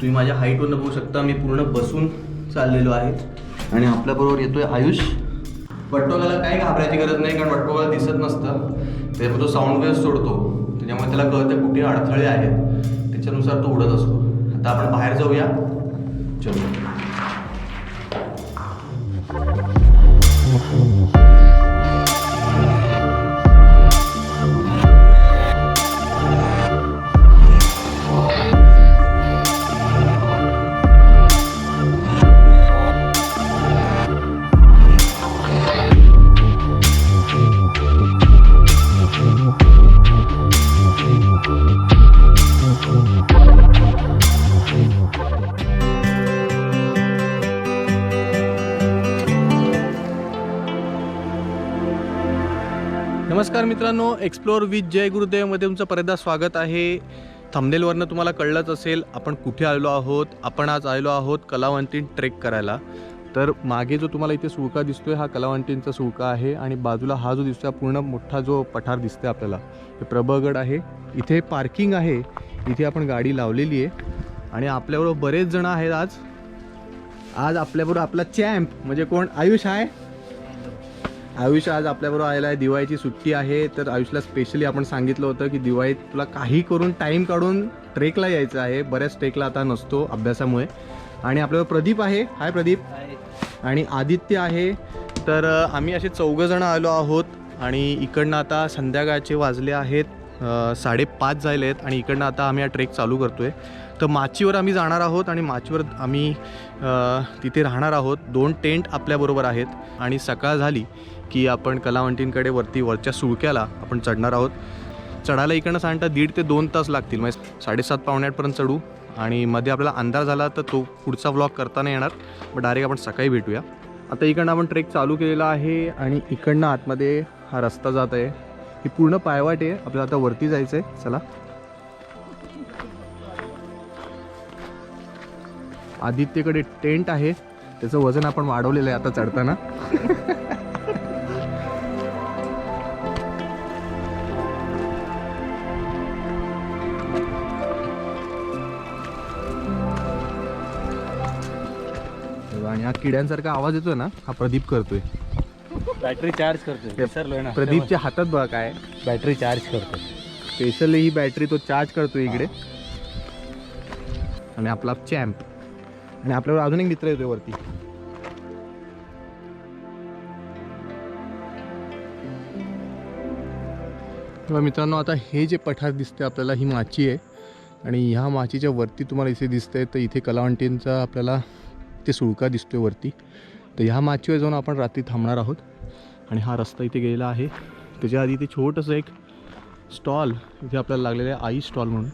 तुम्ही माझ्या हाईटवरनं बघू शकता मी पूर्ण बसून चाललेलो आहे. आणि आपल्याबरोबर येतोय आयुष. वटोगाला काही घाबरायची गरज नाही कारण वटोगाला दिसत नसतं. त्याच्यामुळे तो साऊंड वेव्ह सोडतो. त्याच्यामुळे त्याला कळतं कुठे अडथळे आहेत. त्याच्यानुसार तो उडत असतो. आता आपण बाहेर जाऊया. चलो. मित्रांनो एक्सप्लोअर विथ जय गुरुदेवमध्ये तुमचं परदा स्वागत आहे. थंबनेलवरनं तुम्हाला कळलंच असेल आपण कुठे आलेलो आहोत? आपण आज आलेलो आहोत कलावंतीन ट्रेक करायला. तर मागे जो तुम्हाला इथे सुळका दिसतोय हा कलावंतींचा सुळका आहे आणि बाजूला हा जो दिसतोय पूर्ण मोठा जो पठार दिसतोय आपल्याला हे प्रबळगड आहे. इथे पार्किंग आहे. इथे आपण गाडी लावलेली आहे. आणि आपल्याबरोबर बरेच जण आहेत आज. आज आपल्याबरोबर आपला चॅम्प म्हणजे कोण? आयुष आहे. आयुष आज आपल्याबरोबर आलेला आहे. दिवाळीची सुट्टी आहे. तर आयुषला स्पेशली आपण सांगितलं होतं की दिवाळीत तुला काही करून टाईम काढून ट्रेकला यायचं आहे. बऱ्याच ट्रेकला आता नसतो अभ्यासामुळे. आणि आपल्याबरोबर प्रदीप आहे. हाय प्रदीप. आणि आदित्य आहे. तर आम्ही असे चौघंजणं आलो आहोत. आणि इकडनं आता संध्याकाळचे वाजले आहेत साडेपाच झाले आहेत आणि इकडनं आता आम्ही हा ट्रेक चालू करतो आहे तर माचीवर आम्ही जाणार आहोत आणि माचीवर आम्ही तिथे राहणार आहोत. दोन टेंट आपल्याबरोबर आहेत आणि सकाळ झाली की आपण कलावंटींकडे वरती वरच्या सुळक्याला आपण चढणार आहोत. चढायला इकडनं सांगता दीड ते दोन तास लागतील. म्हणजे साडेसात पावणे आठपर्यंत चढू आणि मध्ये आपल्याला अंधार झाला तर तो पुढचा व्लॉग करता नाही येणार. मग डायरेक्ट आपण सकाळी भेटूया. आता इकडनं आपण ट्रेक चालू केलेला आहे आणि इकडनं आतमध्ये हा रस्ता जात आहे. ही पूर्ण पायवाट आहे. आपल्याला आता वरती जायचं आहे चला. आदित्यकडे टेंट आहे. त्याचं वजन आपण वाढवलेलं आहे आता चढताना. आणि हा किड्यांसारखा आवाज येतोय ना हा प्रदीप करतोय. बॅटरी चार्ज करतोय विसरलोय ना. प्रदीपच्या हातात बघा काय. बॅटरी चार्ज करतोय. स्पेशली ही बॅटरी तो चार्ज करतो इकडे. आणि आपला चॅम्प आणि आपल्यावर अजून एक मित्र येतोय वरती. तेव्हा मित्रांनो आता हे जे पठार दिसते आपल्याला ही माची आहे. आणि ह्या माचीच्या वरती तुम्हाला इथे दिसतंय तर इथे कलावंटींचा आपल्याला ते सुळका दिसतोय वरती. तर ह्या माचीवर जाऊन आपण रात्री थांबणार आहोत. आणि हा रस्ता इथे गेलेला आहे. त्याच्या आधी इथे छोटंसं एक स्टॉल इथे आपल्याला लागलेलं आहे आई स्टॉल म्हणून.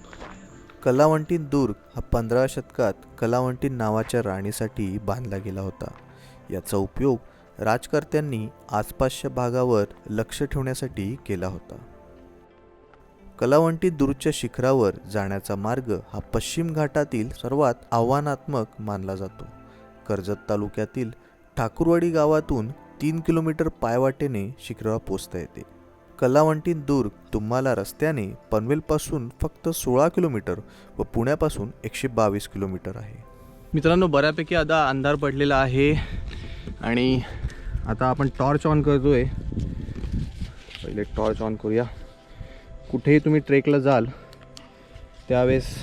कलावंटीन दुर्ग हा पंधराव्या शतकात कलावंटीन नावाच्या राणीसाठी बांधला गेला होता. याचा उपयोग राजकर्त्यांनी आसपासच्या भागावर लक्ष ठेवण्यासाठी केला होता. कलावंटी दुर्गच्या शिखरावर जाण्याचा मार्ग हा पश्चिम घाटातील सर्वात आव्हानात्मक मानला जातो. कर्जत तालुक्यातील ठाकूरवाडी गावातून तीन किलोमीटर पायवाटेने शिखरावर पोचता येते. कलावंटीन दुर्ग तुम्हाला रस्त्याने पनवेलपासून फक्त सोळा किलोमीटर व पुण्यापासून एकशे बावीस किलोमीटर आहे. मित्रांनो बऱ्यापैकी आता अंधार पडलेला आहे आणि आता आपण टॉर्च ऑन करतोय. पहिले टॉर्च ऑन करूया. कुठेही तुम्ही ट्रेकला जाल त्यावेळेस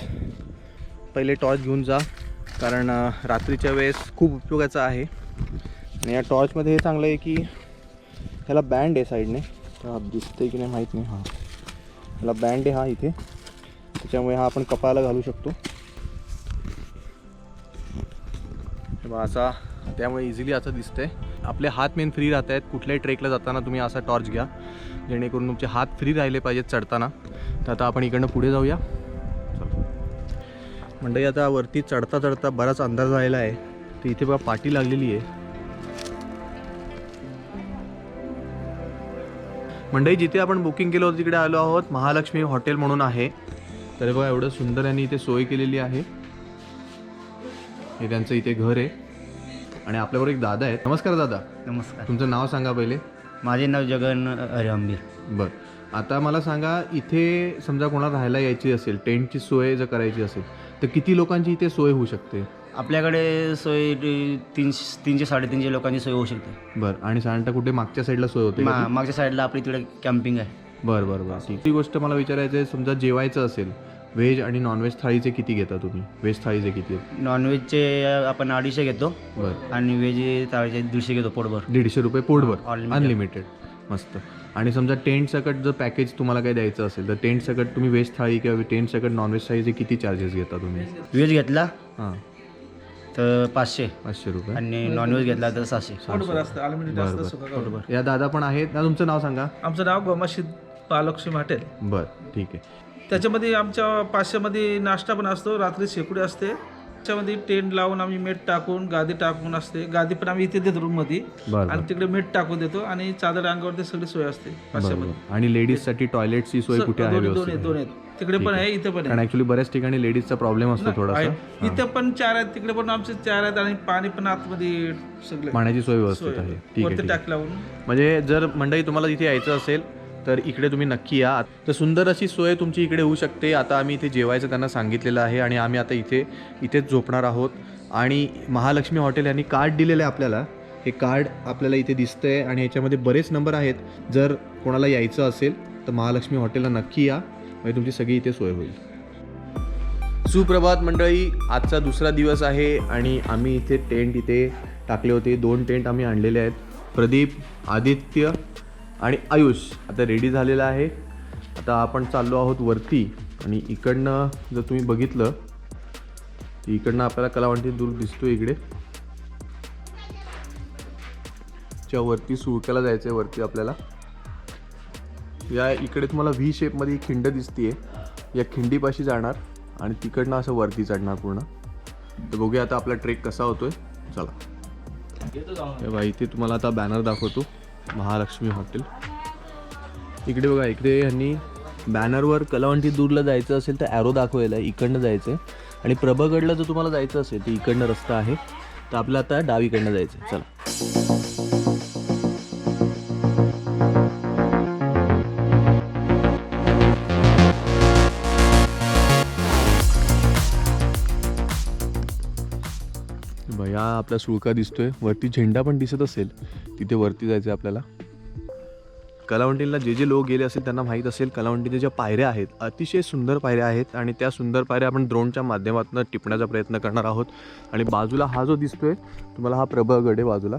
पहिले टॉर्च घेऊन जा कारण रात्रीच्या वेळेस खूप उपयोगाचा आहे. आणि या टॉर्चमध्ये हे चांगलं आहे की ह्याला बँड आहे साईडने. तर दिसतंय की नाही माहीत नाही हां. ह्याला बँड आहे हा इथे. त्याच्यामुळे हा आपण कपाळाला घालू शकतो. असा त्यामुळे इझिली असं दिसतंय. आपले हात मेन फ्री राहत आहेत. कुठल्याही ट्रेकला जाताना तुम्ही असा टॉर्च घ्या. जेणेकरून तुमचे हात फ्री राहिले पाहिजेत चढताना. तर आता आपण इकडनं पुढे जाऊया. चला. मंडळी आता वरती चढता चढता बराच अंदाज राहिला आहे. तर इथे बघा पाटी लागलेली आहे. मंडई जिथे आपण बुकिंग केलं होतं तिकडे आलो आहोत. महालक्ष्मी हॉटेल म्हणून आहे. तर बघा एवढं सुंदर यांनी इथे सोय केलेली आहे. हे त्यांचं इथे घर आहे. आणि आपल्याबरोबर एक दादा आहेत. नमस्कार दादा. नमस्कार. तुमचं नाव सांगा पहिले. माझे नाव जगन हरिअंबीर बरं. आता मला सांगा इथे समजा कोणाला राहायला यायची असेल टेंटची सोय जर करायची असेल तर किती लोकांची इथे सोय होऊ शकते? आपल्याकडे सोय तीनशे तीनशे साडेतीनशे लोकांची सोय होऊ शकते. बरं. आणि साधारणतः कुठे मागच्या साईडला सोय होते मा-? मागच्या साईडला आपली तिकडे कॅम्पिंग आहे. बरं बरं बरं. ठीक ती गोष्ट मला विचारायचं आहे समजा जेवायचं असेल व्हेज आणि नॉनव्हेज थाळीचे किती घेता तुम्ही? व्हेज थाळीचे किती आहेत? नॉनव्हेजचे आपण अडीचशे घेतो बरं. आणि व्हेज थाळीचे दीडशे घेतो पोटभर. दीडशे रुपये पोटभर? Unlimited. अनलिमिटेड मस्त. आणि समजा टेंट सकट जर पॅकेज तुम्हाला काही द्यायचं असेल तर टेंट सकट तुम्ही व्हेज थाळी किंवा टेंट सकट नॉनव्हेज थाळीचे किती चार्जेस घेता तुम्ही? व्हेज घेतला? हां. तर पाचशे. पाचशे रुपये. आणि नॉनव्हेज घेतला तर सहाशे. पोटभर असतं. अल्युमिनियम बरं, असतं बरं. सुका गहू. या दादा पण आहेत. ना तुमचं नाव सांगा. आमचं नाव गोमाशी बालक्ष्मी हॉटेल. बरं ठीक आहे. त्याच्यामध्ये आमच्या पाचशेमध्ये नाश्ता पण असतो. रात्री शेकुडी असते. त्याच्यामध्ये टेंट लावून आम्ही मीठ टाकून गादी टाकून असते. गादी पण आम्ही इथे देतो रूममध्ये. बरं. आणि तिकडे मीठ टाकून देतो. आणि चादर अंगावरती सगळी सोय असते पाचशेमध्ये. आणि लेडीजसाठी टॉयलेटची सोय कुठे आहे दोन्ही दोन व्यवस्थित? आहेत दोन आहेत तिकडे पण आहे. इथे पण कारण ऍक्च्युली बऱ्याच ठिकाणी लेडीजचा प्रॉब्लेम असतो आहे थोडासा. आहे. इथे पण चार आहेत तिकडे पण आमचे चार आहेत आणि पाणी पण आतमध्ये सगळे. पाण्याची सोय व्यवस्थित आहे. ठीक आहे वरती ठीक आहे. टाक लावून. म्हणजे जर मंडळी तुम्हाला इथे यायचं असेल तर इकडे तुम्ही नक्की या. तर सुंदर अशी सोय तुमची इकडे होऊ शकते. आता आम्ही इथे जेवायचं त्यांना सांगितलेलं आहे आणि आम्ही आता इथे इथेच झोपणार आहोत. आणि महालक्ष्मी हॉटेल यांनी कार्ड दिलेलं आहे आपल्याला. हे कार्ड आपल्याला इथे दिसतंय आणि याच्यामध्ये बरेच नंबर आहेत. जर कोणाला यायचं असेल तर महालक्ष्मी हॉटेलला नक्की या. म्हणजे तुमची सगळी इथे सोय होईल. सुप्रभात मंडळी आजचा दुसरा दिवस आहे आणि आम्ही इथे टेंट इथे टाकले होते. दोन टेंट आम्ही आणलेले आहेत. प्रदीप आदित्य आणि आयुष आता रेडी झालेला आहे. आता आपण चाललो आहोत वरती आणि इकडनं जर तुम्ही बघितलं तर इकडनं आपल्याला कलावंती दूर दिसतो इकडे. च्या वरती सुळक्याला जायचं आहे वरती आपल्याला. या इकडे तुम्हाला व्ही शेपमध्ये एक खिंड दिसतीये. या खिंडीपाशी जाणार आणि तिकडनं असं वरती चढणार पूर्ण. तर बघूया आता आपला ट्रेक कसा होतोय. चला. बाई इथे तुम्हाला आता बॅनर दाखवतो. महालक्ष्मी हॉटेल इकडे बघा इकडे यांनी बॅनरवर कलावंटी दूरला जायचं असेल तर ॲरो दाखवायला आहे. इकडनं जायचं आहे आणि प्रभागडला जर तुम्हाला जायचं असेल तर इकडनं रस्ता आहे. तर आपलं आता डावीकडनं जायचं आहे चला. हा आपला सुळका दिसतोय. वरती झेंडा पण दिसत असेल. तिथे वरती जायचं आहे आपल्याला. कलावंटीला जे जे लोक गेले असेल त्यांना माहीत असेल कलावंटीच्या ज्या पायऱ्या आहेत अतिशय सुंदर पायऱ्या आहेत आणि त्या सुंदर पायऱ्या आपण ड्रोनच्या माध्यमातून टिपण्याचा प्रयत्न करणार आहोत. आणि बाजूला हा जो दिसतोय तुम्हाला हा प्रभागड आहे बाजूला.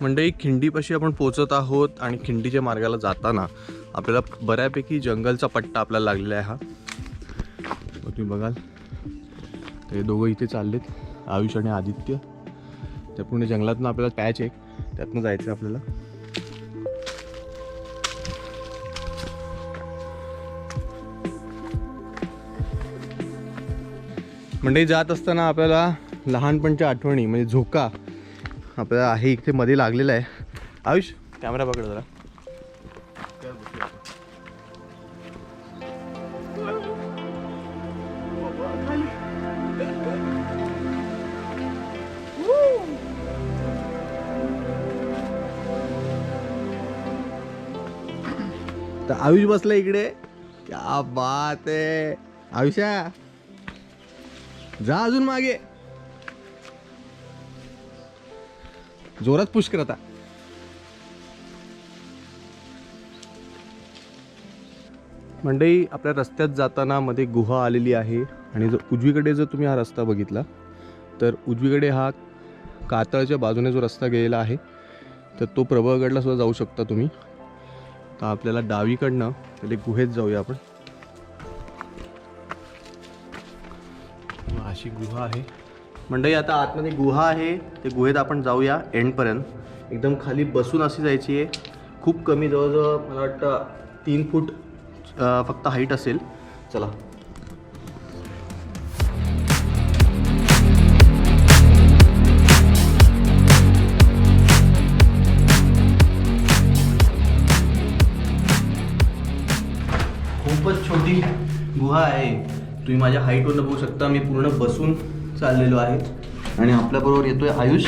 मंडई खिंडीपाशी आपण पोचत आहोत आणि खिंडीच्या मार्गाला जाताना आपल्याला बऱ्यापैकी जंगलचा पट्टा आपल्याला लागलेला आहे हा. तुम्ही बघाल. ते दोघं इथे चाललेत आयुष आणि आदित्य. त्या पूर्ण जंगलातनं आपल्याला पॅच आहे. त्यातनं जायचं आहे आपल्याला. म्हणजे जात असताना आपल्याला लहानपणच्या आठवणी म्हणजे झोका आपल्याला आहे इथे मध्ये लागलेला आहे. आयुष कॅमेरा पकड जरा. आयुष बसला इकडे. क्या बात आहे. आयुष्या जा अजून मागे. जोरात पुश कर आता. मंडई आपल्या रस्त्यात जाताना मध्ये गुहा आलेली आहे आणि जर उजवीकडे जर तुम्ही हा रस्ता बघितला तर उजवीकडे हा कातळच्या बाजूने जो रस्ता गेलेला आहे तर तो प्रबळगडला सुद्धा जाऊ शकता तुम्ही. तर आपल्याला डावीकडनं पहिले गुहेत जाऊया आपण. अशी गुहा आहे. मंडळी आता आतमध्ये गुहा आहे. ते गुहेत आपण जाऊया एंडपर्यंत. एकदम खाली बसून अशी जायची आहे. खूप कमी जवळजवळ मला वाटतं तीन फूट फक्त हाईट असेल. चला. गुहा आहे. तुम्ही माझ्या हाईटवरनं बघू शकता मी पूर्ण बसून चाललेलो आहे. आणि आपल्याबरोबर येतोय आयुष.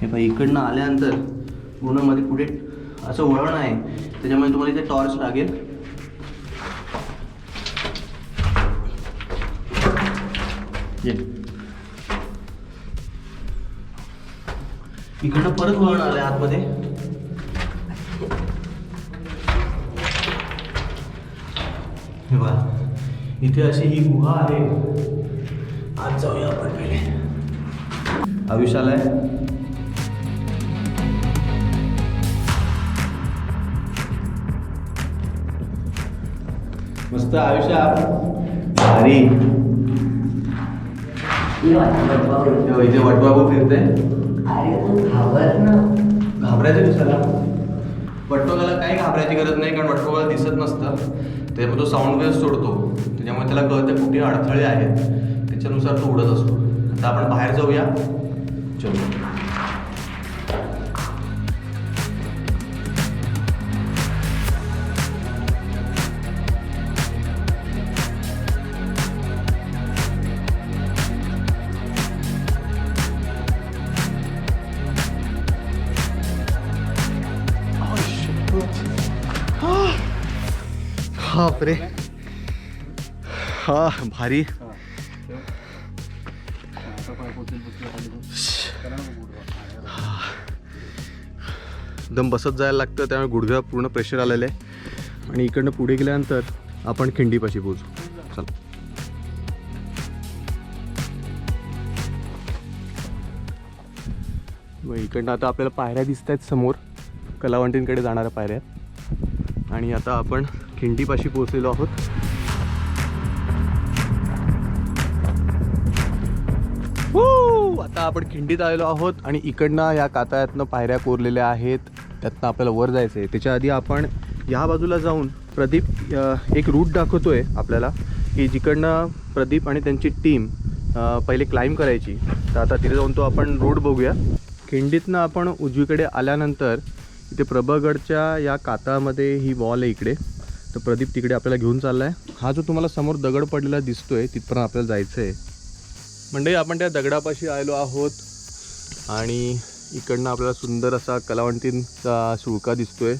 हे पाही इकडनं आल्यानंतर पूर्णमध्ये पुढे असं वळण आहे. त्याच्यामुळे तुम्हाला इथे टॉर्च लागेल. ये। इकडनं परत वळण आलंय आतमध्ये. हे इथे अशी ही गुहा आहे. आज जाऊया आपण पहिले. आयुष आलाय मस्त आयुष्य भारी. इथे वटबाबू फिरते घाबरायचं दिसायला. वटपगाला काही घाबरायची गरज नाही कारण वटपगाला दिसत नसतं. त्यामुळे तो साऊंड वेव्ह सोडतो. त्याच्यामुळे त्याला कळतं कुठे अडथळे आहेत. त्याच्यानुसार तो उडत असतो. आता आपण बाहेर जाऊया. चलो. बापरे. हा भारी. दम बसत जायला लागतं त्यामुळे गुडघ्या पूर्ण प्रेशर आलेलं आहे. आणि इकडनं पुढे गेल्यानंतर आपण खिंडीपाशी पोहोचू. चला. मग इकडनं आता आपल्याला पायऱ्या दिसत आहेत समोर. कलावंटींकडे जाणाऱ्या पायऱ्या आणि आता आपण खिंडीपाशी पोहोचलेलो आहोत. आता आपण खिंडीत आलेलो आहोत आणि इकडनं या कातायातनं पायऱ्या कोरलेल्या आहेत. त्यातनं आपल्याला वर जायचं आहे. त्याच्या आधी आपण या बाजूला जाऊन प्रदीप एक रूट दाखवतोय आपल्याला की जिकडनं प्रदीप आणि त्यांची टीम पहिले क्लाइंब करायची. तर आता तिथे जाऊन तो आपण रोड बघूया. खिंडीतनं आपण उजवीकडे आल्यानंतर इथे प्रभगडच्या या कातामध्ये ही वॉल आहे इकडे. तर प्रदीप तिकडे आपल्याला घेऊन चालला आहे हा जो तुम्हाला समोर दगड पडलेला दिसतोय तिथपर्यंत आपल्याला जायचं आहे म्हणजे आपण त्या दगडापाशी आलो आहोत आणि इकडनं आपल्याला सुंदर असा कलावंतींचा सुळका दिसतोय.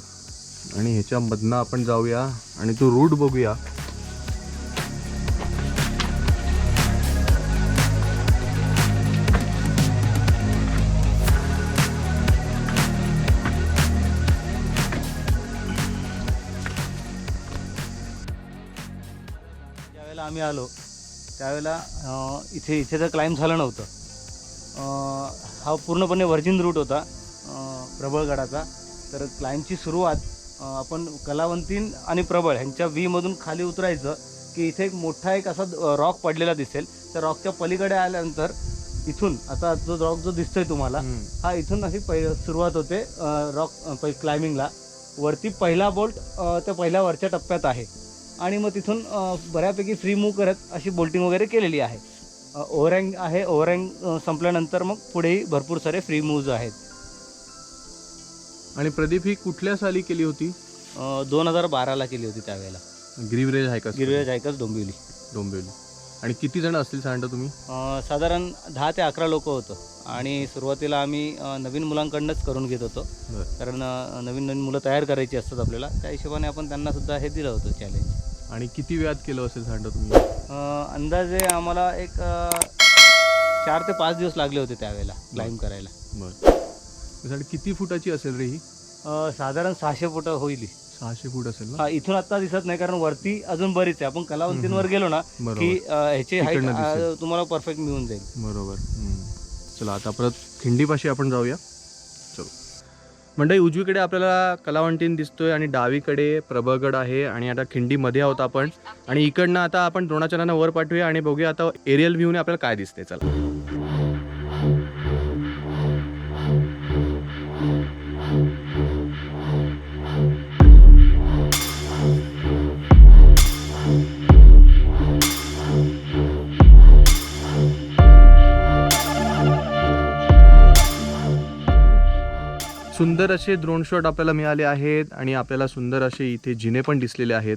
आणि ह्याच्यामधनं आपण जाऊया आणि तो रूट बघूया. आलो त्यावेळेला इथे इथे तर क्लाइंब झालं नव्हतं. हा पूर्णपणे व्हर्जिन रूट होता प्रबळगडाचा तर क्लाइंबची सुरुवात आपण कलावंतीन आणि प्रबळ ह्यांच्या व्हीमधून खाली उतरायचं की इथे एक मोठा एक असा रॉक पडलेला दिसेल. त्या रॉकच्या पलीकडे आल्यानंतर इथून आता जो रॉक जो दिसतोय तुम्हाला हा इथून अशी पै सुरुवात होते रॉक क्लाइम्बिंगला वरती पहिला बोल्ट त्या पहिल्या वरच्या टप्प्यात आहे. आणि मग तिथून बऱ्यापैकी फ्री मूव करत अशी बोल्टिंग वगैरे केलेली आहे. ओव्हरहँग आहे ओव्हरहँग अ, संपल्यानंतर मग पुढेही भरपूर सारे फ्री मूव्ज आहेत. आणि प्रदीप ही कुठल्या साली केली होती? दोन हजार बाराला केली होती त्यावेळेला. गिरिवरेज का गिरवेज ऐकच डोंबिवली. डोंबिवली. आणि किती जण असतील सांगता तुम्ही? साधारण दहा ते अकरा लोक होतं. आणि सुरुवातीला आम्ही नवीन मुलांकडनंच करून घेत होतो. कारण नवीन नवीन मुलं तयार करायची असतात आपल्याला. त्या हिशोबाने आपण त्यांना सुद्धा हे दिलं होतं चॅलेंज आणि किती वेळात केलं असेल सांगता तुम्ही? अ, अंदाजे आम्हाला एक अ, चार ते पाच दिवस लागले होते त्यावेळेला क्लाइंब करायला. बरं. त्यासाठी किती फुटाची असेल रे ही? अ, साधारण सहाशे फुट होईल ही. सहाशे फूट असेल ना? हा इथून आता दिसत नाही कारण वरती अजून बरीच आहे. आपण कलावंतींवर गेलो ना बरोबर. की अ, ह्याची हाईट तिकडनं दिसेल. तुम्हाला परफेक्ट मिळून जाईल. बरोबर. हम्म. चला आता परत खिंडीपाशी आपण जाऊया. मंडळी उजवीकडे आपल्याला कलावंटीन दिसतोय आणि डावीकडे प्रभगड आहे आणि आता खिंडीमध्ये आहोत आपण. आणि इकडनं आता आपण द्रोणाचरांना वर पाठवूया आणि बघूया आता एरियल व्ह्यूने आपल्याला काय दिसते चला. सुंदर असे ड्रोन शॉट आपल्याला मिळाले आहेत आणि आपल्याला सुंदर असे इथे जिने पण दिसलेले आहेत.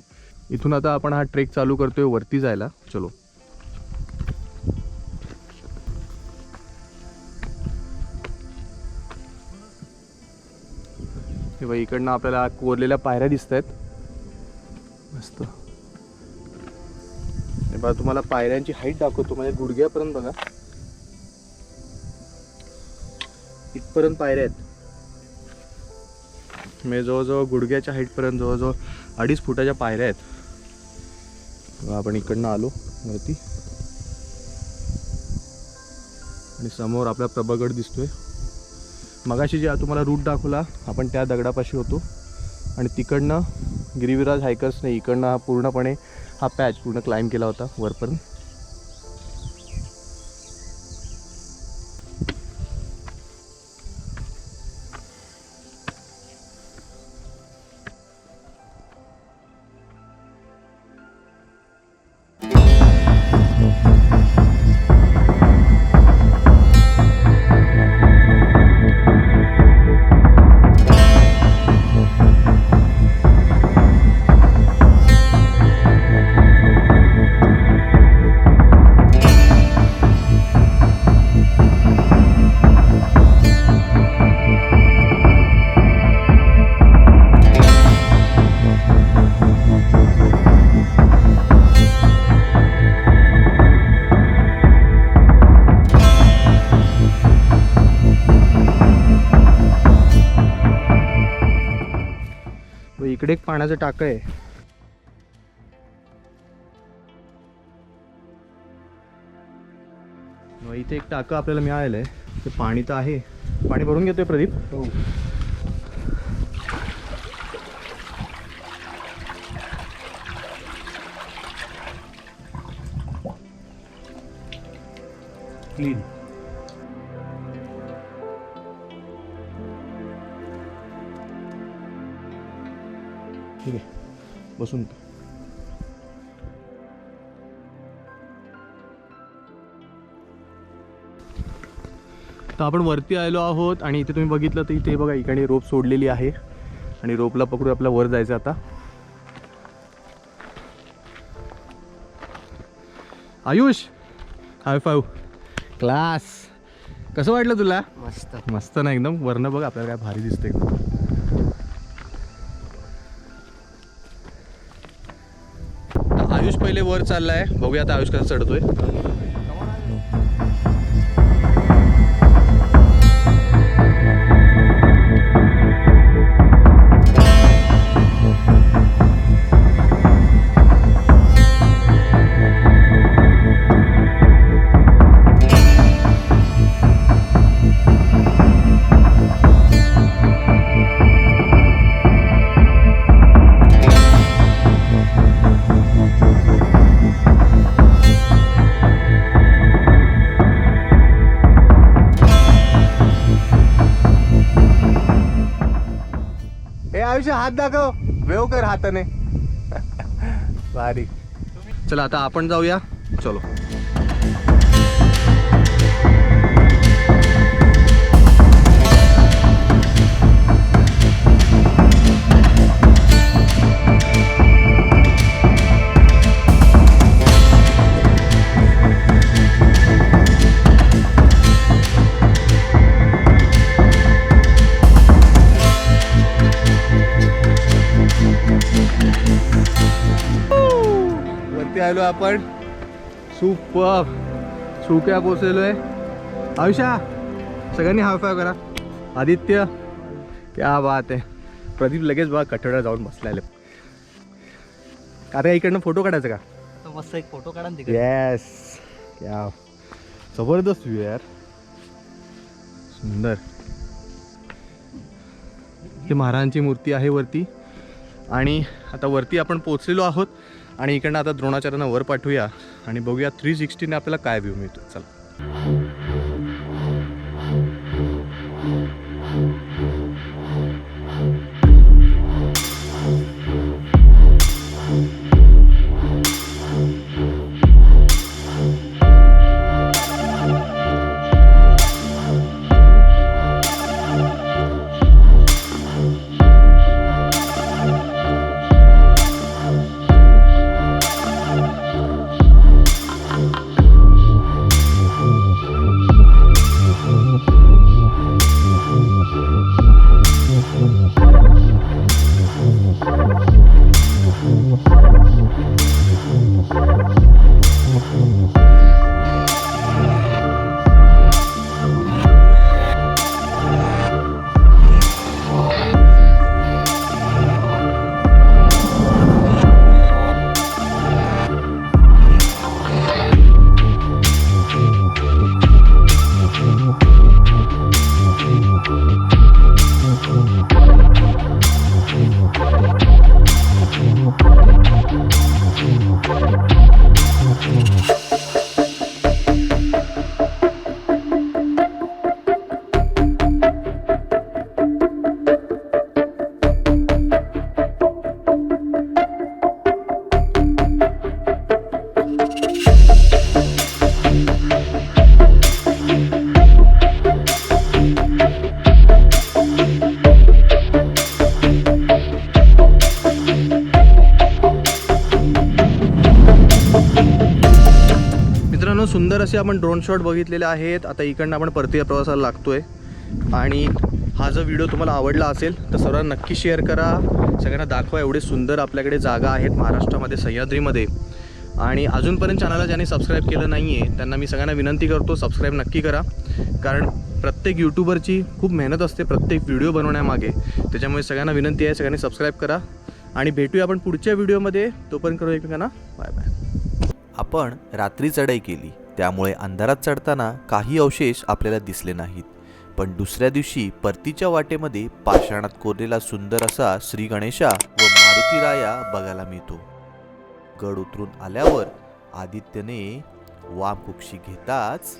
इथून आता आपण हा ट्रेक चालू करतोय वरती जायला. चलो. किंवा इकडनं आपल्याला कोरलेल्या पायऱ्या दिसत आहेत मस्त बघा तुम्हाला पायऱ्यांची हाईट दाखवतो. म्हणजे गुडघ्यापर्यंत बघा. इथपर्यंत पायऱ्या आहेत. म्हणजे जवळजवळ गुडघ्याच्या हाईटपर्यंत जवळजवळ अडीच फुटाच्या पायऱ्या आहेत. आपण इकडनं आलो वरती. आणि समोर आपला प्रभागड दिसतोय. मगाशी जे तुम्हाला रूट दाखवला आपण त्या दगडापाशी होतो. आणि तिकडनं गिरिविराज हायकर्सने इकडनं हा पूर्णपणे हा पॅच पूर्ण क्लाइंब केला होता वरपर्यंत. पाण्याचं टाकं आहे. इथे एक टाकं आपल्याला मिळालेलं आहे. ते पाणी तर आहे. पाणी भरून घेतोय प्रदीप? हो. क्लीन ठीक आहे. बसून तर आपण वरती आलो आहोत आणि इथे तुम्ही बघितलं तर इथे बघा इकडे रोप सोडलेली आहे. आणि रोपला पकडून आपल्या वर जायचं आता. Ayush high five class. कसं वाटलं तुला? मस्त. मस्त ना एकदम. वरनं बघ आपल्याला काय भारी दिसतंय. एकदम पहिले वर चाललाय. बघूया आता आयुष कसा चढतोय हात दाखव. वेव कर हाताने. भारी. चला आता आपण जाऊया. चलो. आलो आपण. सुपर. सुक्या पोचलेलोय. आयुष्या सगळ्यांनी हाय फाय करा. आदित्य क्या बात आहे प्रदीप लगेच बघा कठड्या जाऊन बसलाय अरे इकडनं फोटो काढायचा का? मस्त एक फोटो काढा येस क्या जबरदस्त व्ह्यू यार. सुंदर. ही महाराजांची मूर्ती आहे वरती. आणि आता वरती आपण पोचलेलो आहोत. आणि इकडनं आता द्रोणाचार्यांना वर पाठवूया आणि बघूया थ्री सिक्स्टीने आपल्याला काय व्ह्यू मिळतो चला. असे आपण ड्रोन शॉट बघितलेले आहेत. आता इकडनं आपण परतीय प्रवासाला लागतोय. आणि हा जर व्हिडिओ तुम्हाला आवडला असेल तर सर्वांना नक्की शेअर करा. सगळ्यांना दाखवा एवढे सुंदर आपल्याकडे जागा आहेत महाराष्ट्रामध्ये सह्याद्रीमध्ये. आणि अजूनपर्यंत चॅनलला ज्यांनी सबस्क्राईब केलं नाही आहे त्यांना मी सगळ्यांना विनंती करतो सबस्क्राईब नक्की करा. कारण प्रत्येक यूट्यूबरची खूप मेहनत असते प्रत्येक व्हिडिओ बनवण्यामागे. त्याच्यामुळे सगळ्यांना विनंती आहे सगळ्यांनी सबस्क्राईब करा. आणि भेटूया आपण पुढच्या व्हिडिओमध्ये तोपर्यंत करू एकमेकांना. बाय बाय आपण रात्री चढाई केली. त्यामुळे अंधारात चढताना काही अवशेष आपल्याला दिसले नाहीत. पण दुसऱ्या दिवशी परतीच्या वाटेमध्ये पाषाणात कोरलेला सुंदर असा श्री गणेशा व मारुती राया बघायला मिळतो. गड उतरून आल्यावर आदित्यने वाम कुक्षी घेताच